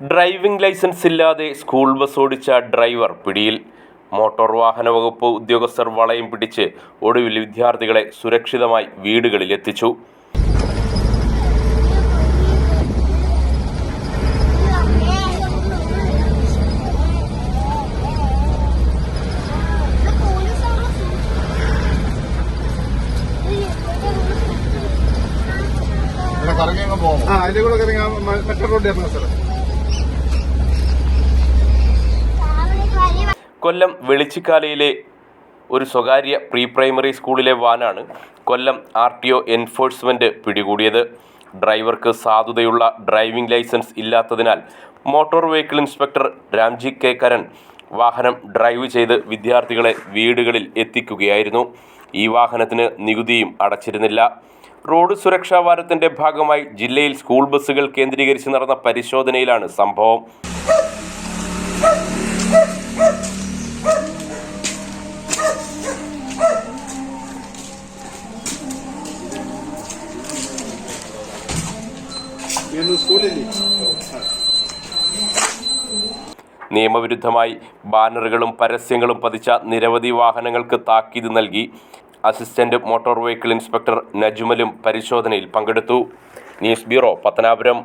Driving licence ഇല്ലാതെ school bus ഓടിച്ച driver പിടിയിൽ. മോട്ടോർ വാഹന വകുപ്പ് ഉദ്യോഗസ്ഥർ വളയം പിടിച്ച് ഒടുവിൽ വിദ്യാർത്ഥികളെ സുരക്ഷിതമായി വീടുകളിൽ എത്തിച്ചു. ആ അതിലൂടെ മറ്റേ റോഡ് ഇറങ്ങുന്ന കൊല്ലം വെളിച്ചിക്കാലയിലെ ഒരു സ്വകാര്യ പ്രീ പ്രൈമറി സ്കൂളിലെ വാനാണ് Kollam R T O enforcement പിടികൂടിയത്. ഡ്രൈവർക്ക് സാധുതയുള്ള ഡ്രൈവിംഗ് ലൈസൻസ് ഇല്ലാത്തതിനാൽ motor vehicle inspector Ramji K. Karan വാഹനം ഡ്രൈവ് ചെയ്ത് വിദ്യാർത്ഥികളെ വീടുകളിൽ എത്തിക്കുകയായിരുന്നു. ഈ വാഹനത്തിന് നികുതിയും അടച്ചിരുന്നില്ല. റോഡ് സുരക്ഷാ വാരത്തിന്റെ ഭാഗമായി ജില്ലയിൽ സ്കൂൾ ബസ്സുകൾ കേന്ദ്രീകരിച്ച് നടന്ന പരിശോധനയിലാണ് സംഭവം. നിയമവിരുദ്ധമായി ബാനറുകളും പരസ്യങ്ങളും പതിച്ച നിരവധി വാഹനങ്ങൾക്ക് താക്കീത് നൽകി. അസിസ്റ്റന്റ് മോട്ടോർ വെഹിക്കിൾ ഇൻസ്പെക്ടർ നജ്മലും പരിശോധനയിൽ പങ്കെടുത്തു. News bureau Pathanapuram.